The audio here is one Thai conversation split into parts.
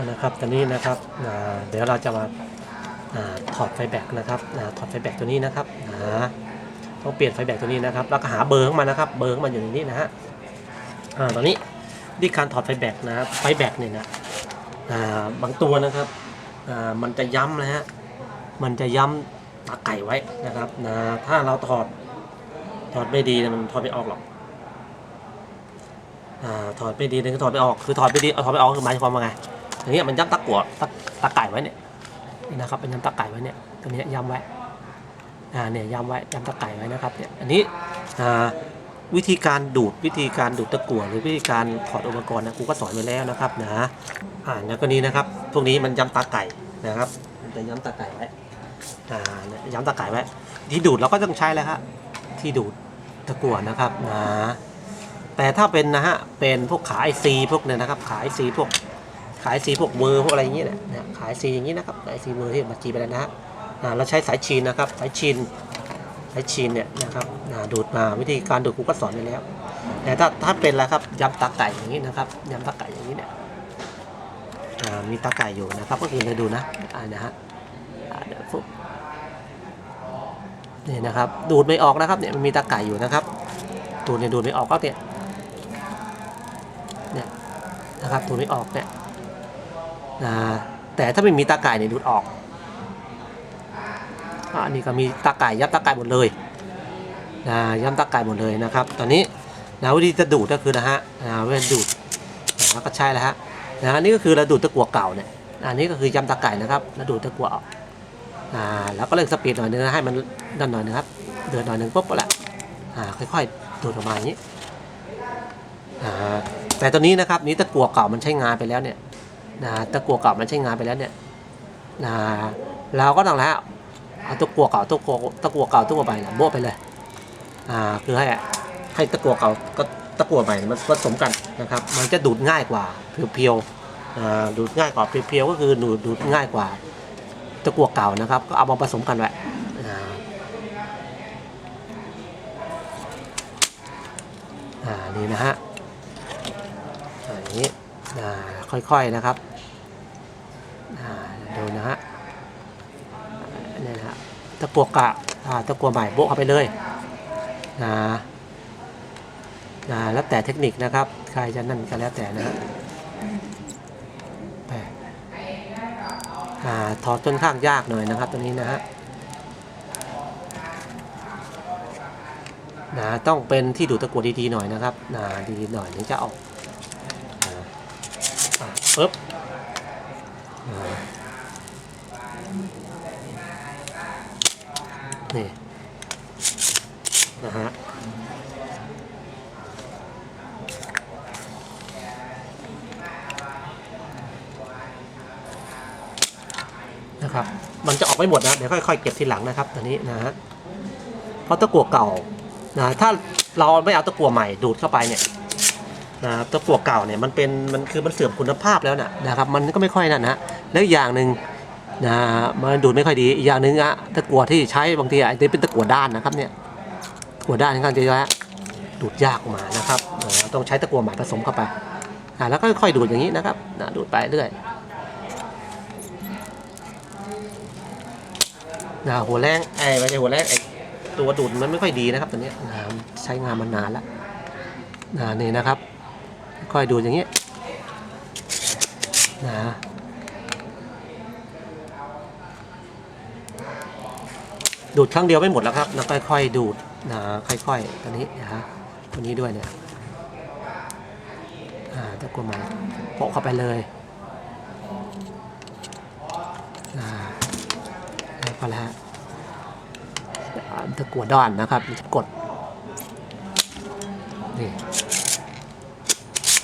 นะครับตอนนี้นะครับเดี๋ยวเราจะมาอาถอดไฟแบตนะครับอถอดไฟแบตตัวนี้นะครับต้องเปลี่ยนไฟแบตตัวนี้นะครับแล้วก็หาเบอร์ของมันะครับ เบอร์ของมันอยู่ในนี้นะฮะตอนนี้ที่การถอดไฟแบตนะครับไฟแบตเนี่ยนะาบางตัวนะครับมันจะย้ำนะฮะมันจะย้ำตาไก่ไว้นะครับนะถ้าเราถอดถอดไม่ดีมันถอดไม่ออกหรอกอถอดไม่ดีเนี่ยคือถอดไม่ออกคือถอดไม่ดีเอาถอดไม่ออกคือหมายความว่าไง อย่างเงี้ยมันย้ำตะกั่วตะตะไก่ไว้เนี่ยนี่นะครับเป็นย้ำตะไก่ไว้เนี่ยตัวเนี้ยย้ำไว้อ่าเนี่ยย้ำไว้ย้ำตะไก่ไว้นะครับเนี่ยอันนี้อ่าวิธีการดูดวิธีการดูดตะกั่วหรือวิธีการถอดอุปกรณ์นะครูก็สอนไว้แล้วนะครับนะอ่าแล้วก็นี้นะครับพวกนี้มันย้ำตะไก่นะครับมันจะย้ำตะไก่ไว้อ่าเนี่ยย้ำตะไก่ไว้ที่ดูดเราก็ต้องใช้แล้วครับที่ดูดตะกั่วนะครับนะแต่ถ้าเป็นนะฮะเป็นพวกขาไอซีพวกเนี่ยนะครับขาไอซีพวก ขายสีพวกเวอพวกอะไรอย่างเงี้ยเนี่ยนะขายสีอย่างนี้นะครับขายสีเวอที่มาจีไปแล้วนะฮะอ่เราใช้สายชีนนะครับสายชีนสายชีนเนี่ยนะครับดูดมาวิธีการดูดครูก็สอนไปแล้วแต่ถ้าถ้าเป็นแล้วครับยำตาไก่อย่างนี้นะครับยำตาไก่อย่างนี้เนี่ยมีตาไก่อยู่นะครับก็คือเราดูนะอ่านะฮะเดี๋ยวปุ๊บนี่นะครับดูดไม่ออกนะครับเนี่ยมันมีตาไก่อยู่นะครับดูดเนี่ยดูดไม่ออกก็เนี่ยเนี่ยนะครับดูดไม่ออกเนี่ย นะแต่ถ้าไม่มีตาไก่เนี่ยดูดออกอันนี้ก็มีตาไก่ยับตาไก่หมดเลยนะย้ำตาไก่หมดเลยนะครับ ตอนนี้นะวิธีจะดูดก็คือนะฮะนะเวลาดูดนะแล้วก็ใช่แล้วฮะนะอันนี้ก็คือเราดูดตะกั่วเก่าเนี่ยอันนี้ก็คือยำตาไก่นะครับแล้วดูดตะกั่วออกอ่าแล้วก็เร่งสปีดหน่อยนึงให้มันดันหน่อยนะครับเดินหน่อยนึงปุ๊บก็แล้วอ่าค่อยๆดูดออกมาอย่างนี้อ่าแต่ตอนนี้นะครับนี้ตะกั่วเก่ามันใช้งานไปแล้วเนี่ย นะตะกัวเก่ามันใช้งานไปแล้วเนี่ยนะเราก็ต้องแล้วเอาตะกัวเก่าตะกัวตะกัวเก่าตะกัวใหม่เนี่ยโบ๊ะไปเลยอ่าคือให้ให้ตะกัวเก่าก็ตะกัวใหม่มันผสมกันนะครับ มันจะดูดง่ายกว่าเพียวๆอ่าดูดง่ายกว่าเพียวๆก็คือดูดดูดง่ายกว่าตะกัวเก่านะครับ ก็เอามาผสมกันไว้อ่าอ่านี่นะฮะอ่าอย่างนี้อ่าค่อยๆนะครับอ่าดูนะฮะนี่นะฮะ ตะกัวกะอ่าตะกัวใหม่โบ๊ะเข้าไปเลยนะนะแล้วแต่เทคนิคนะครับ ใครจะนั่นก็แล้วแต่นะฮะอ่าถอดจนข้างยากหน่อยนะครับตัวนี้นะฮะนะต้องเป็นที่ดูดตะกัวดีๆหน่อยนะครับนะดีๆหน่อยถึงจะออก อะปึ๊บอ่า นี่นะฮะนะครับ มันจะออกไม่หมดนะ เดี๋ยวค่อยๆเก็บทีหลังนะครับตอนนี้นะฮะ เพราะตะกั่วเก่านะถ้าเราไม่เอาตะกั่วใหม่ดูดเข้าไปเนี่ยนะตะกั่วเก่าเนี่ยมันเป็นมันคือมันเสื่อมคุณภาพแล้วนะนะครับ มันก็ไม่ค่อยนั่นนะแล้วอย่างหนึ่ง นะมันดูดไม่ค่อยดีอีกอย่างหนึ่งอะตะกั่วที่ใช้บางทีอะไอ้เป็นตะกั่วด้านนะครับเนี่ยตะกั่วด้านนี่ก็จะดูดยากออกมานะครับต้องใช้ตะกั่วใหม่ผสมเข้าไปอ่าแล้วก็ค่อยดูดอย่างนี้นะครับนะดูดไปเรื่อยนะหัวแรงไอ้ไม่ใช่หัวแรงไอ้ตัวดูดมันไม่ค่อยดีนะครับตัวเนี้ยนะใช้งานมานานแล้วนะนี่นะครับ ค่อยดูดอย่างนี้นะ ดูดครั้งเดียวไม่หมดแล้วครับแล้วค่อยๆดูดนะค่อยๆตอนนี้นะฮะตัวนี้ด้วยเนี่ยอ่าตะกัวม่โปะเข้าไปเลยอ่าแล้วก็แล้วฮะอ่าตะกัวด้านนะครับกดนี่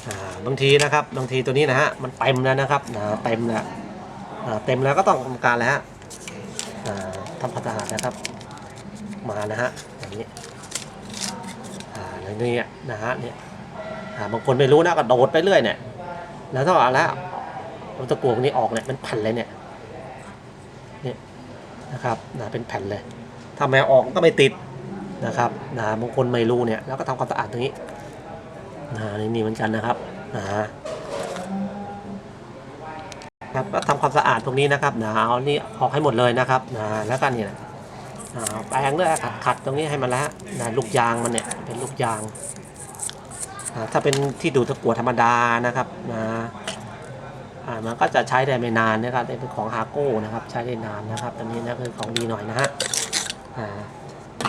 อ่าบางทีนะครับบางทีตัวนี้นะฮะมันเต็มแล้วนะครับนะเต็มแล้วอ่าเต็มแล้วก็ต้องทำการแล้วฮะอ่า ทำความสะอาดนะครับ มานะฮะอย่างนี้อ่าอย่างนี้นะฮะเนี่ยอ่าบางคนไม่รู้นะก็โดดไปเรื่อยเนี่ย แล้วถ้าเอาแล้วเอาตะกั่วพวกนี้ออกเนี่ยเป็นแผ่นเลยเนี่ยเนี่ยนะครับนะเป็นแผ่นเลยถ้าแมวออกก็ไม่ติดนะครับนะบางคนไม่รู้เนี่ยแล้วก็ทำความสะอาดตรงนี้นะนี่นี่เหมือนกันนะครับนะ ครับก็ทำความสะอาดตรงนี้นะครับนะเอานี่ออกให้หมดเลยนะครับนะแล้วก็เนี่ยนะอ่าแปรงด้วยขัดขัดตรงนี้ให้มันแล้วนะลูกยางมันเนี่ยเป็นลูกยางอ่าถ้าเป็นที่ดูดตะกั่วธรรมดานะครับนะอ่ามันก็จะใช้ได้ไม่นานนะครับเป็นของฮาโก้นะครับใช้ได้นานนะครับอันนี้นะคือของดีหน่อยนะฮะอ่า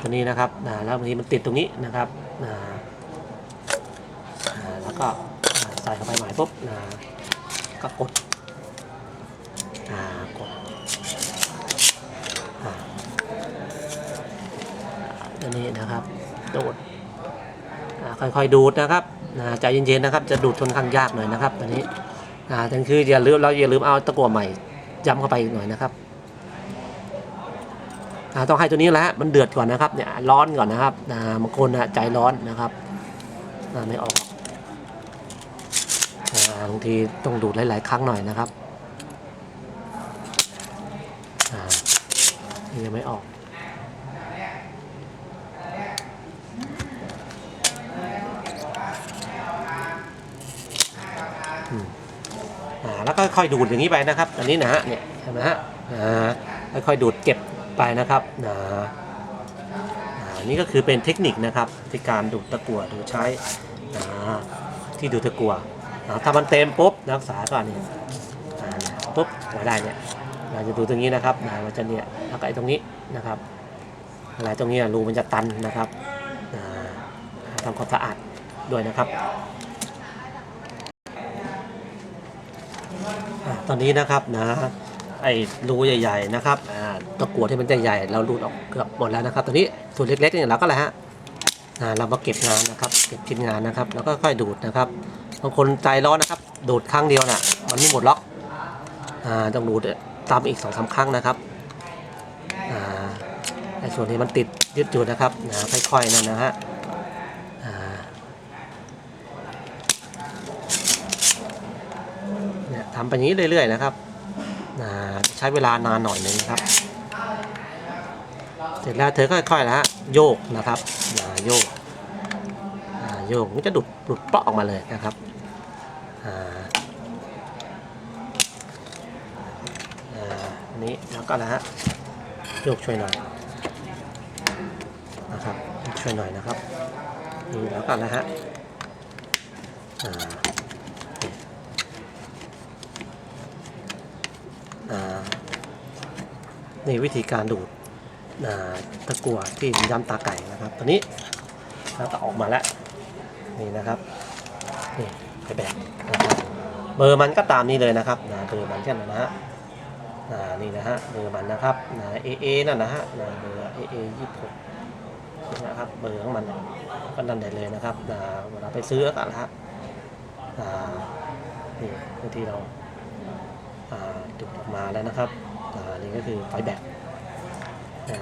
ตัวนี้นะครับแล้วบางทีมันติดตรงนี้นะครับนะอ่าแล้วก็ใส่เข้าไปใหม่ปุ๊บนะก็กด อ่ากดอ่าันนี้นะครับ ดูดค่อยๆดูดนะครับใจเย็นๆนะครับ จะดูดทนข้างยากหน่อยนะครับอันนี้อ่าแต่คืออย่าลืมเราอย่าลืมเอาตะกั่วใหม่ย้ำเข้าไปอีกหน่อยนะครับต้องให้ตัวนี้แหละมันเดือดก่อนนะครับเนี่ยร้อนก่อนนะครับบางคนใจร้อนนะครับไม่ออกบางทีต้องดูดหลายๆครั้งหน่อยนะครับยังไม่ออก อืมอ่าแล้ว ก็ค่อยดูดอย่างนี้ไปนะครับ อันนี้นะฮะเนี่ยเห็นไหมฮะอ่าค่อยๆดูดเก็บไปนะครับอ่าอ่านี่ก็คือเป็นเทคนิคนะครับที่การดูดตะกั่วดยใช้อ่าที่ดูดตะกั่วอ่าถ้ามันเต็มปุ๊บนักศึกษาก่อนนี่อ่าเนี่ยปุ๊บไว้ได้เนี่ยเราจะดูตรงนี้นะครับนะมันจะเนี่ยแล้วก็ไอ้ตรงนี้นะครับอะไรตรงนี้รูมันจะตันนะครับอ่าทำความสะอาดด้วยนะครับอ่า ตอนนี้นะครับนะไอ้รูใหญ่ ๆ นะครับตะกั่วที่มันใหญ่ๆเราดูดออกเกือบหมดแล้วนะครับ ตอนนี้ส่วนเล็กๆเนี่ยเราก็อะไรฮะเรามาเก็บงานนะครับ เก็บชิ้นงานนะครับ แล้วก็ค่อยดูดนะครับบางคนใจร้อนนะครับดูดครั้งเดียวน่ะมันไม่หมดล็อกอ่าต้องดูดตามอีกสองสาครั้งนะครับอ่าในส่วนที่มันติดยึดอยู่นะครับนะค่อยๆนั่นนะฮะอ่าเนี่ย ทำไปอย่างนี้เรื่อยๆนะครับใช้เวลานานหน่อยหนึงนะครับ เสร็จแล้วเธอค่อยๆนะฮะโยกนะครับอ่าโยกโยกมันจะดุดหลุดเปาะออกมาเลยนะครับอ่าอันนี้แล้วก็นะฮะโยกช่วยหน่อยนะครับช่วยหน่อยนะครับนี่แล้วก็นะฮะอ่าอ่า นี่วิธีการดูดตะกั่วที่ย้ำตาไก่นะครับตัวนี้แล้วก็ออกมาแล้วนี่นะครับนี่ไปแบกนะครับเบอร์มันก็ตามนี้เลยนะครับนะเบอร์มันแค่นั้นะฮะอ่านี่นะฮะเบอร์มันนะครับนะเอเอนั่นนะฮะนะเบอร์เอเอยี่สิบหกนะครับเบอร์ของมันก็นั่นได้เลยนะครับนะเวลาไปซื้อก็นะฮะนี่บางทีเราอ่า ดูดออกมาแล้วนะครับอ่านี่ก็คือไฟแบก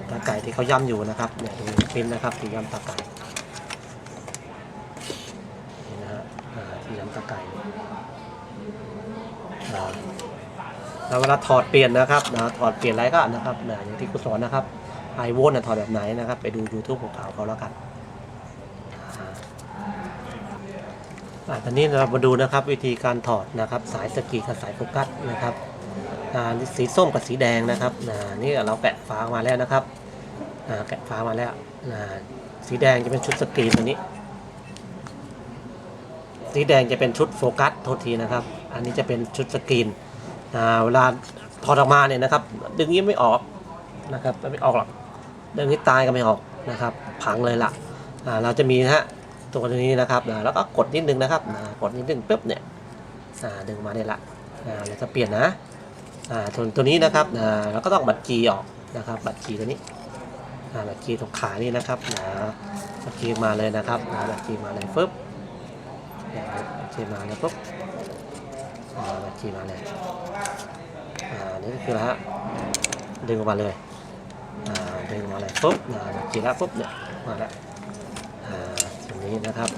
ตาไก่ที่เขาย่ำอยู่นะครับเนี่ยดูปิ้นนะครับที่ย่ำตาไก่นี่นะฮะอ่าที่ย่ำตาไก่อ่าแล้วเวลาถอดเปลี่ยนนะครับนะถอดเปลี่ยนอะไรก็นะครับนะอย่างที่ครูสอนนะครับไอโวลต์นะถอดแบบไหนนะครับ ไปดู YouTube ของเขาเขาแล้วกันอ่าตอนนี้เรามาดูนะครับวิธีการถอดนะครับ สายสกีกับสายโฟกัสนะครับ สีส้มกับสีแดงนะครับน,นี่เราแกะฝามาแล้วนะครับแกะฝามาแล้วสีแดงจะเป็นชุดสกรีนตัวนี้ สีแดงจะเป็นชุดโฟกัสโทษทีนะครับ อันนี้จะเป็นชุดสกรีนเวลาถอดออกมาเนี่ยนะครับ ดึงนี้ไม่ออกนะครับไม่ออกหรอกดึงนี้ตายก็ไม่ออกนะครับ พังเลยละอ่าเราจะมีนะฮะตัวนี้นะครับแล้วก็กดนิดนึงนะครับกดนิดนึงปุ๊บเนี่ยดึงมาได้ละอ่าเราจะเปลี่ยนนะ อ่าตัวตัวนี้นะครับอ่าเราก็ต้องบัตรจีออกนะครับ บัตรจีตัวนี้อ่าบัตรจีตรงขานี่นะครับนะบัตรจีมาเลยนะครับนะบัตรจีมาเลยปุ๊บเนี่ยบัตรจีมาแล้วปุ๊บอ่าบัตรจีมาเลยอ่านี่ก็คือละฮะดึงออกมาเลยอ่าดึงออกมาเลยปุ๊บอ่าจีละปุ๊บเนี่ยมาแล้วอ่าส่วนนี้นะครับ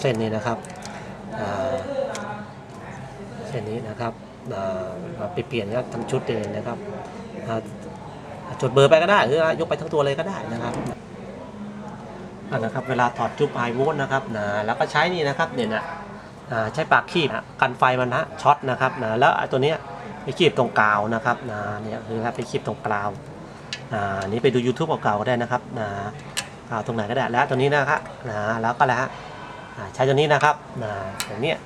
เส้นนี้นะครับอ่าเส้นนี้นะครับ ไปเปลี่ยนก็ทั้งชุดเลยนะครับจดเบอร์ไปก็ได้หรือยกไปทั้งตัวเลยก็ได้นะครับอ่านะครับเวลาถอดจุ๊บไอโวลนะครับนะแล้วก็ใช้นี่นะครับเนี่ยนะอ่าใช้ปากคีบนะกันไฟมันนะช็อตนะครับนะแล้วตัวเนี้ยไปคีบตรงกาวนะครับนะเนี่ยคือครับไปคีบตรงกาวอ่านี่ไปดู YouTube เก่าๆก็ได้นะครับนะกาวตรงไหนก็ได้แล้วตัวนี้นะครับนะแล้วก็แล้วฮะใช้ตัวนี้นะครับนะอย่างเนี้ย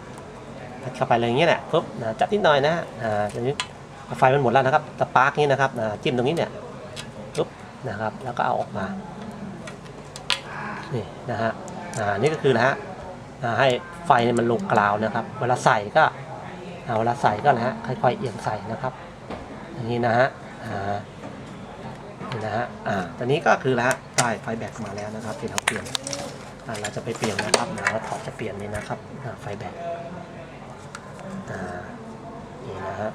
เข้าไปอะไรอย่างเงี้ยแหละปุ๊บนะจับนิดหน่อยนะฮะอ่าตัวนี้ไฟมันหมดแล้วนะครับสปาร์กนี้นะครับนะจิ้มตรงนี้เนี่ยปุ๊บนะครับ แล้วก็เอาออกมานี่นะฮะอ่านี่ก็คือนะฮะอ่าให้ไฟมันลงกราวนะครับ เวลาใส่ก็อ่าเวลาใส่ก็นะฮะค่อยๆเอียงใส่นะครับอย่างนี้นะฮะอ่านี่นะฮะอ่าตอนนี้ก็คือแล้วฮะได้ไฟแบตมาแล้วนะครับที่เราเปลี่ยนเราจะไปเปลี่ยนนะครับนะเราถอดจะเปลี่ยนนี่นะครับไฟแบตอ่า นี่นะฮะ